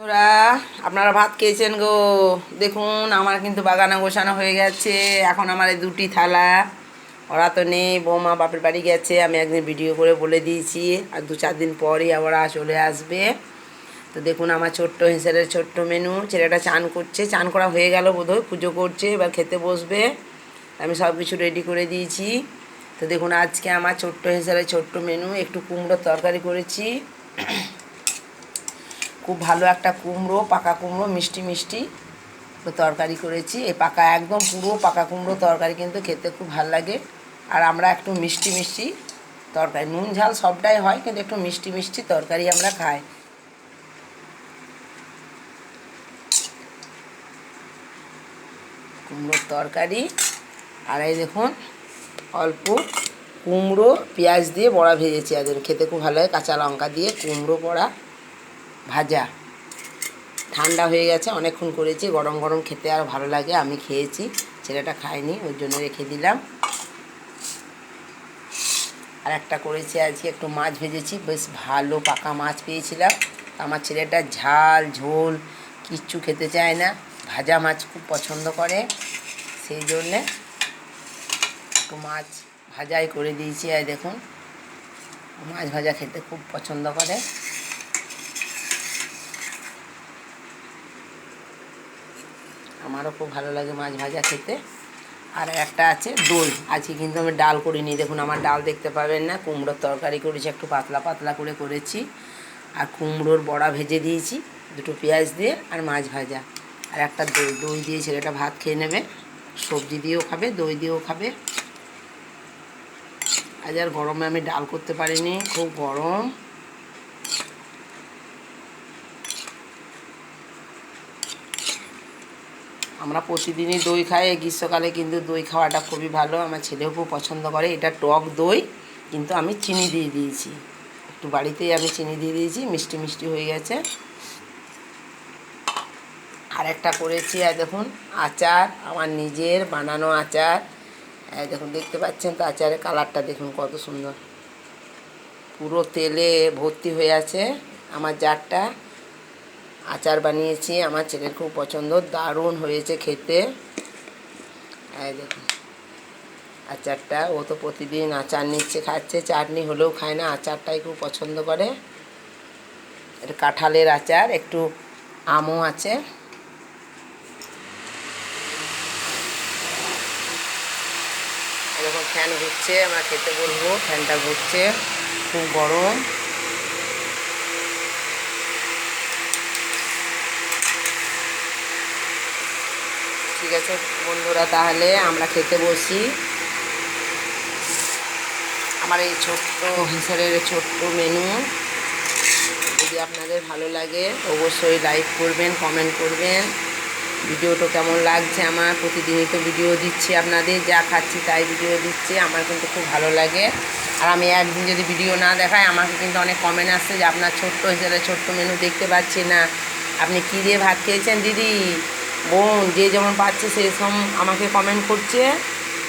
ওরা আপনারা ভাত খেয়েছেন গো। দেখুন, আমার কিন্তু বাগানা গোছানো হয়ে গেছে। এখন আমার এই দুটি থালা। ওরা তো নেই, বৌমা বাপের বাড়ি গেছে। আমি একদিন ভিডিও করে বলে দিয়েছি। আর দু চার দিন পরই আবার চলে আসবে। তো দেখুন, আমার ছোট্ট হিসেবের ছোট্ট মেনু। ছেলেটা চান করছে। চান করা হয়ে গেল বোধহয়, পুজো করছে, এবার খেতে বসবে। আমি সব কিছু রেডি করে দিয়েছি। তো দেখুন, আজকে আমার ছোট্ট হিসেবে ছোট্ট মেনু। একটু কুমড়োর তরকারি করেছি। খুব ভালো একটা কুমড়ো, পাকা কুমড়ো, মিষ্টি মিষ্টি তরকারি করেছি। এই পাকা একদম পুরো পাকা কুমড়ো তরকারি কিন্তু খেতে খুব ভালো লাগে। আর আমরা একটু মিষ্টি মিষ্টি তরকারি, নুন, ঝাল সবটাই হয় কিন্তু একটু মিষ্টি মিষ্টি তরকারি আমরা খাই। কুমড়োর তরকারি, আর এই দেখুন অল্প কুমড়ো, পেঁয়াজ দিয়ে বড়া ভেজেছি। আর খেতে খুব ভালো হয় কাঁচা লঙ্কা দিয়ে কুমড়ো বড়া। ভাজা। ঠান্ডা হয়ে গেছে, অনেকক্ষণ করেছি, গরম গরম খেতে আর ভালো লাগে, আমি খেয়েছি, ছেলেটা খায়নি ওর জন্য রেখে দিলাম। আর একটা করেছি আজকে, একটু মাছ ভেজেছি, বেশ ভালো পাকা মাছ পেয়েছিলাম। আমার ছেলেটা ঝাল, ঝোল, কিচ্ছু খেতে চায় না, ভাজা মাছ খুব পছন্দ করে, সেই জন্যে একটু মাছ ভাজাই করে দিয়েছি আর দেখুন। মাছ ভাজা খেতে খুব পছন্দ করে। আমারও খুব ভালো লাগে মাছ ভাজা খেতে। আর একটা আছে দই। আজকে কিন্তু আমি ডাল করিনি। দেখুন, আমার ডাল দেখতে পাবেন না। কুমড়োর তরকারি করেছি, একটু পাতলা পাতলা করে করেছি। আর কুমড়োর বড়া ভেজে দিয়েছি, দুটো পেঁয়াজ দিয়ে আর মাছ ভাজা। আর একটা দই দই দিয়ে ছেলেটা ভাত খেয়ে নেবে। সবজি দিয়েও খাবে, দই দিয়েও খাবে। আজ আর গরমে আমি ডাল করতে পারিনি, খুব গরম। আমরা প্রতিদিনই দই খাই। গ্রীষ্মকালে কিন্তু দই খাওয়াটা খুবই ভালো। আমার ছেলেও খুব পছন্দ করে। এটা টক দই, কিন্তু আমি চিনি দিয়ে দিয়েছি। একটু বাড়িতেই আমি চিনি দিয়ে দিয়েছি। মিষ্টি মিষ্টি হয়ে গেছে। আর একটা করেছি, আর দেখুন, আচার, আমার নিজের বানানো আচার। দেখুন, দেখতে পাচ্ছেন তো আচারের কালারটা? দেখুন, কত সুন্দর। পুরো তেলে ভর্তি হয়ে আছে আমার জারটা। আচার বানিয়েছি, আমার ছেলের খুব পছন্দ, দারুণ হয়েছে খেতে। আচারটা, ও তো প্রতিদিন আচার নিচ্ছে, খাচ্ছে, চাটনি হলেও খায় না, আচারটাই খুব পছন্দ করে। এটা কাঁঠালের আচার, একটু আমও আছে। এরকম ফ্যান ঘুরছে, আমরা খেতে বলব, ফ্যানটা ঘুরছে, খুব গরম। ঠিক আছে বন্ধুরা, তাহলে আমরা খেতে বসি। আমার এই ছোট্ট হিসারের ছোট্ট মেনু যদি আপনাদের ভালো লাগে, অবশ্যই লাইক করবেন কমেন্ট করবেন। ভিডিওটা কেমন লাগছে আমার? প্রতিদিনই তো ভিডিও দিচ্ছি আপনাদের, যা খাচ্ছি তাই ভিডিও দিচ্ছি, আমার কিন্তু খুব ভালো লাগে। আর আমি একদিন যদি ভিডিও না দেখাই, আমাকে কিন্তু অনেক কমেন্ট আসছে যে আপনার ছোট্ট হিসেবে ছোট্ট মেনু দেখতে পাচ্ছি না। আপনি কী দিয়ে ভাত খেয়েছেন দিদি? বোন যে যেমন পাচ্ছে সেই সব আমাকে কমেন্ট করছে।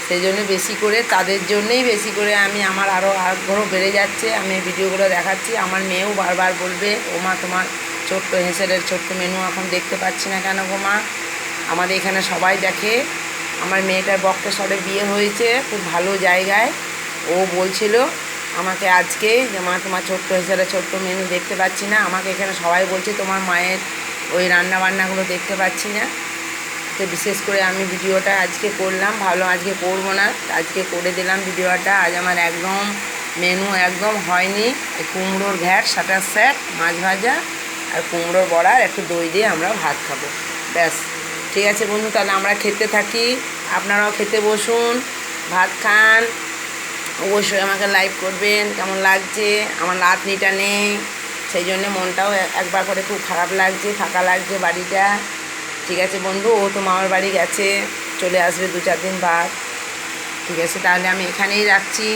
সেই জন্য বেশি করে, তাদের জন্যেই বেশি করে আমি আমার আরও আগ্রহ বেড়ে যাচ্ছে। আমি ভিডিওগুলো দেখাচ্ছি। আমার মেয়েও বারবার বলবে ও মা তোমার ছোট্ট হেঁসেলের ছোট্ট মেনু এখন দেখতে পাচ্ছি না কেন গো মা? আমাদের এখানে সবাই দেখে। আমার মেয়েটার বক্তেশ্বরে বিয়ে হয়েছে, খুব ভালো জায়গায়। ও বলছিল, আমাকে আজকে যে মা, তোমার ছোট্ট হিসেবে ছোট্ট মেনু দেখতে পাচ্ছি না। আমাকে এখানে সবাই বলছে, তোমার মায়ের ওই রান্না বান্নাগুলো দেখতে পাচ্ছি না। তো বিশেষ করে আমি ভিডিওটা আজকে করলাম ভালো আজকে করব না। আজকে করে দিলাম ভিডিওটা। আজ আমার একদম মেনু একদম হয়নি। কুমড়োর ঘ্যাট, সাটার স্যাট মাছ ভাজা আর কুমড়োর বড়া আর একটু দই দিয়ে আমরা ভাত খাব। ব্যাস। ঠিক আছে বন্ধু, তাহলে আমরা খেতে থাকি। আপনারাও খেতে বসুন, ভাত খান। অবশ্যই আমাকে লাইক করবেন। কেমন লাগছে? আমার নাতনিটা নেই। সেই জন্য মনটাও একবার করে খুব খারাপ লাগছে, ফাঁকা লাগছে বাড়িটা। ঠিক আছে বন্ধু, ও তো মামার বাড়ি গেছে, চলে আসবে দু চার দিন বাদ। ঠিক আছে, তাহলে আমি এখানেই রাখছি।